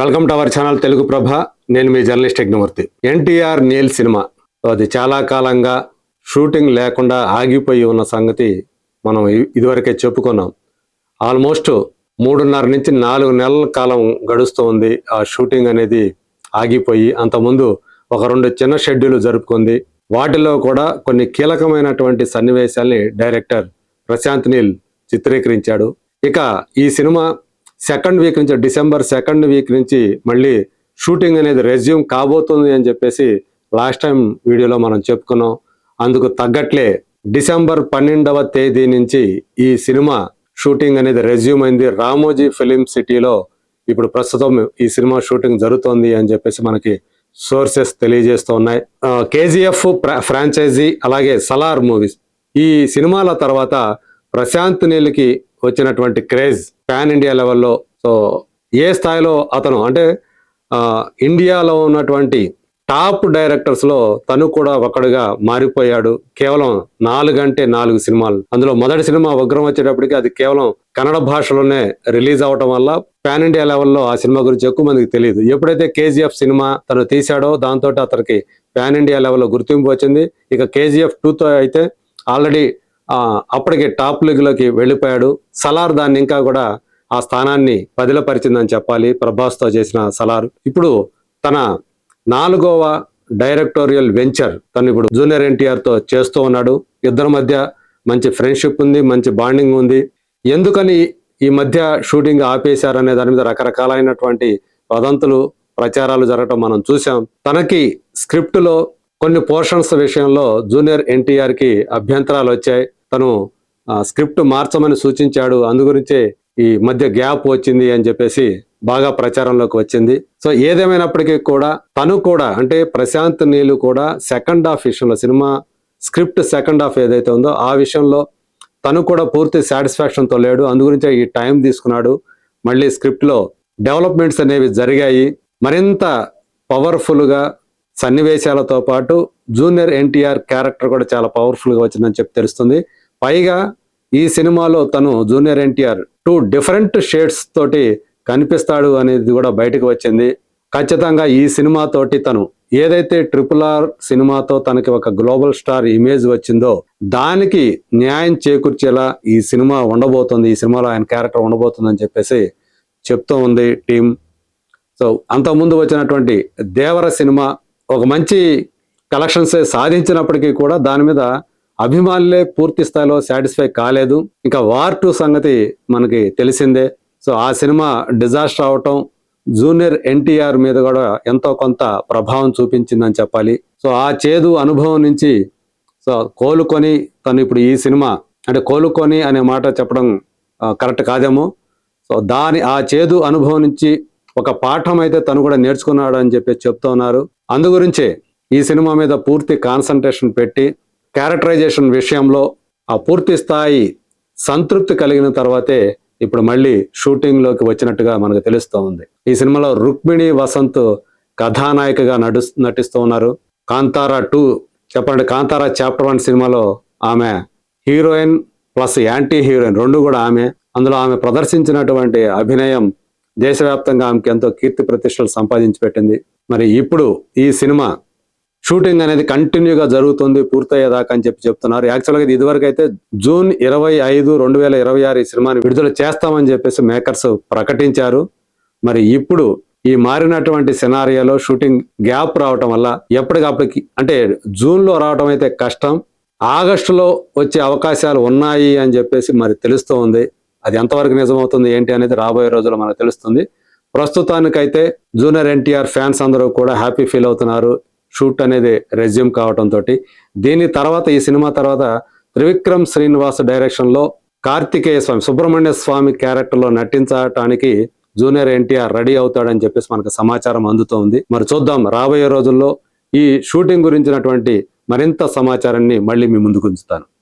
Welcome to our channel Telugu Prabha. నేను మీ journalist Yajnamurthy. NTR Neel cinema. అది చాలా కాలంగా షూటింగ్ లేకుండా ఆగిపోయి ఉన్న సంగతి మనం ఇదివరకే చెప్పుకున్నాం. ఆల్మోస్ట్ మూడున్నర నుంచి నాలుగు నెలల కాలం గడుస్తూ ఉంది ఆ షూటింగ్ అనేది ఆగిపోయి అంతకుముందు ఒక రెండు చిన్న షెడ్యూల్ జరుపుకుంది. వాటిలో కూడా కొన్ని కీలకమైనటువంటి సన్నివేశాల్ని డైరెక్టర్ ప్రశాంత్ నీల్ చిత్రీకరించాడు. ఇక ఈ సినిమా సెకండ్ వీక్ నుంచి డిసెంబర్ సెకండ్ వీక్ నుంచి మళ్ళీ షూటింగ్ అనేది రెజ్యూమ్ కాబోతుంది అని చెప్పేసి లాస్ట్ టైం వీడియోలో మనం చెప్పుకున్నాం. అందుకు తగ్గట్లే డిసెంబర్ పన్నెండవ తేదీ నుంచి ఈ సినిమా షూటింగ్ అనేది రెజ్యూమ్ అయింది. రామోజీ ఫిలిం సిటీలో ఇప్పుడు ప్రస్తుతం ఈ సినిమా షూటింగ్ జరుగుతోంది అని చెప్పేసి మనకి సోర్సెస్ తెలియజేస్తూ ఉన్నాయి. కేజీఎఫ్ ఫ్రాంచైజీ అలాగే సలార్ మూవీస్. ఈ సినిమాల తర్వాత ప్రశాంత్ నీళ్ళకి వచ్చినటువంటి క్రేజ్ పాన్ ఇండియా లెవెల్లో. సో ఏ స్థాయిలో అతను అంటే ఇండియాలో ఉన్నటువంటి టాప్ డైరెక్టర్స్లో తను కూడా ఒకడుగా మారిపోయాడు. కేవలం నాలుగంటే నాలుగు సినిమాలు. అందులో మొదటి సినిమా ఉగ్రం వచ్చేటప్పటికి అది కేవలం కన్నడ భాషలోనే రిలీజ్ అవటం వల్ల పాన్ ఇండియా లెవెల్లో ఆ సినిమా గురించి ఎక్కువ మందికి తెలియదు. ఎప్పుడైతే కేజీఎఫ్ సినిమా తను తీశాడో దాంతో అతనికి పాన్ ఇండియా లెవెల్లో గుర్తింపు వచ్చింది. ఇక కేజీఎఫ్ టూతో అయితే ఆల్రెడీ అప్పటికి టాప్ లీగ్లోకి వెళ్ళిపోయాడు. సలార్ దాన్ని ఇంకా కూడా ఆ స్థానాన్ని పదిలపరిచిందని చెప్పాలి. ప్రభాస్తో చేసిన సలార్. ఇప్పుడు తన నాలుగవ డైరెక్టోరియల్ వెంచర్ తను ఇప్పుడు జూనియర్ ఎన్టీఆర్తో చేస్తూ ఉన్నాడు. ఇద్దరి మధ్య మంచి ఫ్రెండ్షిప్ ఉంది మంచి బాండింగ్ ఉంది. ఎందుకని ఈ మధ్య షూటింగ్ ఆపేశారనే దాని మీద రకరకాలైనటువంటి వదంతులు ప్రచారాలు జరగటం మనం చూసాం తనకి స్క్రిప్ట్లో కొన్ని పోర్షన్స్ విషయంలో జూనియర్ ఎన్టీఆర్కి అభ్యంతరాలు వచ్చాయి తను ఆ, స్క్రిప్ట్ మార్చమని సూచించాడు. అందు గురించే ఈ మధ్య గ్యాప్ వచ్చింది అని చెప్పేసి బాగా ప్రచారంలోకి వచ్చింది. సో ఏదేమైనప్పటికీ కూడా తను కూడా అంటే ప్రశాంత్ నీలు కూడా సెకండ్ హాఫ్ విషయంలో సినిమా స్క్రిప్ట్ సెకండ్ హాఫ్ ఏదైతే ఉందో ఆ విషయంలో తను కూడా పూర్తి సాటిస్ఫాక్షన్తో లేడు. అందు గురించే ఈ టైం తీసుకున్నాడు. మళ్ళీ స్క్రిప్ట్లో డెవలప్మెంట్స్ అనేవి జరిగాయి. మరింత పవర్ఫుల్గా సన్నివేశాలతో పాటు జూనియర్ ఎన్టీఆర్ క్యారెక్టర్ కూడా చాలా పవర్ఫుల్గా వచ్చిందని చెప్పి తెలుస్తుంది. పైగా ఈ సినిమాలో తను junior NTR two different shades తోటి కనిపిస్తాడు అనేది కూడా బయటకు వచ్చింది. ఖచ్చితంగా ఈ సినిమాతోటి తను ఏదైతే ట్రిపుల్ ఆర్ సినిమాతో తనకి ఒక గ్లోబల్ స్టార్ ఇమేజ్ వచ్చిందో దానికి న్యాయం చేకూర్చేలా ఈ సినిమా ఉండబోతుంది. ఈ సినిమాలో ఆయన క్యారెక్టర్ ఉండబోతుంది అని చెప్పేసి చెప్తూ ఉంది టీం సో అంతకుముందు వచ్చినటువంటి దేవర సినిమా ఒక మంచి కలెక్షన్స్ సాధించినప్పటికీ కూడా దాని మీద అభిమానులే పూర్తి స్థాయిలో సాటిస్ఫై కాలేదు. ఇంకా వార్ టూ సంగతి మనకి తెలిసిందే. సో ఆ సినిమా డిజాస్టర్ అవటం జూనియర్ ఎన్టీఆర్ మీద కూడా ఎంతో కొంత ప్రభావం చూపించిందని చెప్పాలి. సో ఆ చేదు అనుభవం నుంచి సో కోలుకొని తను ఇప్పుడు ఈ సినిమా అంటే కోలుకొని అనే మాట చెప్పడం కరెక్ట్ కాదేమో. సో దాని ఆ చేదు అనుభవం నుంచి ఒక పాఠం అయితే తను కూడా నేర్చుకున్నాడు అని చెప్పి చెప్తున్నారు అందు గురించే ఈ సినిమా మీద పూర్తి కాన్సన్ట్రేషన్ పెట్టి క్యారెక్టరైజేషన్ విషయంలో ఆ పూర్తి స్థాయి సంతృప్తి కలిగిన తర్వాతే ఇప్పుడు మళ్ళీ షూటింగ్లోకి వచ్చినట్టుగా మనకు తెలుస్తూ ఉంది ఈ సినిమాలో రుక్మిణి వసంత్ కథానాయికగా నడు నటిస్తూ ఉన్నారు. కాంతారా టూ చెప్పండి కాంతారా చాప్టర్ వన్ సినిమాలో ఆమె హీరోయిన్ ప్లస్ యాంటీ హీరోయిన్ రెండు కూడా ఆమె. అందులో ఆమె ప్రదర్శించినటువంటి అభినయం దేశవ్యాప్తంగా ఆమెకి ఎంతో కీర్తి ప్రతిష్టలు సంపాదించి పెట్టింది. మరి ఇప్పుడు ఈ సినిమా షూటింగ్ అనేది కంటిన్యూగా జరుగుతుంది పూర్తయ్యేదాకా అని చెప్పి చెప్తున్నారు. యాక్చువల్గా ఇది ఇదివరకు అయితే జూన్ ఇరవై ఐదు రెండు వేల ఇరవై ఆరు ఈ సినిమాని విడుదల చేస్తామని చెప్పేసి మేకర్స్ ప్రకటించారు. మరి ఇప్పుడు ఈ మారినటువంటి సినారియాలో షూటింగ్ గ్యాప్ రావటం వల్ల ఎప్పటికప్పటికి అంటే జూన్లో రావటం అయితే కష్టం. ఆగస్టులో వచ్చే అవకాశాలు ఉన్నాయి అని చెప్పేసి మరి తెలుస్తూ ఉంది. అది ఎంతవరకు నిజమవుతుంది ఏంటి అనేది రాబోయే రోజుల్లో మనకు తెలుస్తుంది. ప్రస్తుతానికైతే జూనియర్ ఎన్టీఆర్ ఫ్యాన్స్ అందరూ కూడా హ్యాపీ ఫీల్ అవుతున్నారు. షూట్ అనేది రెజ్యూమ్ కావడంతో దీని తర్వాత ఈ సినిమా తర్వాత త్రివిక్రమ్ శ్రీనివాస్ డైరెక్షన్లో కార్తికేయ స్వామి సుబ్రహ్మణ్య స్వామి క్యారెక్టర్లో నటించడానికి జూనియర్ ఎన్టీఆర్ రెడీ అవుతాడని చెప్పేసి మనకు సమాచారం అందుతోంది. మరి చూద్దాం రాబోయే రోజుల్లో ఈ షూటింగ్ గురించినటువంటి మరింత సమాచారాన్ని మళ్ళీ మీ ముందుకు ఉంచుతాను.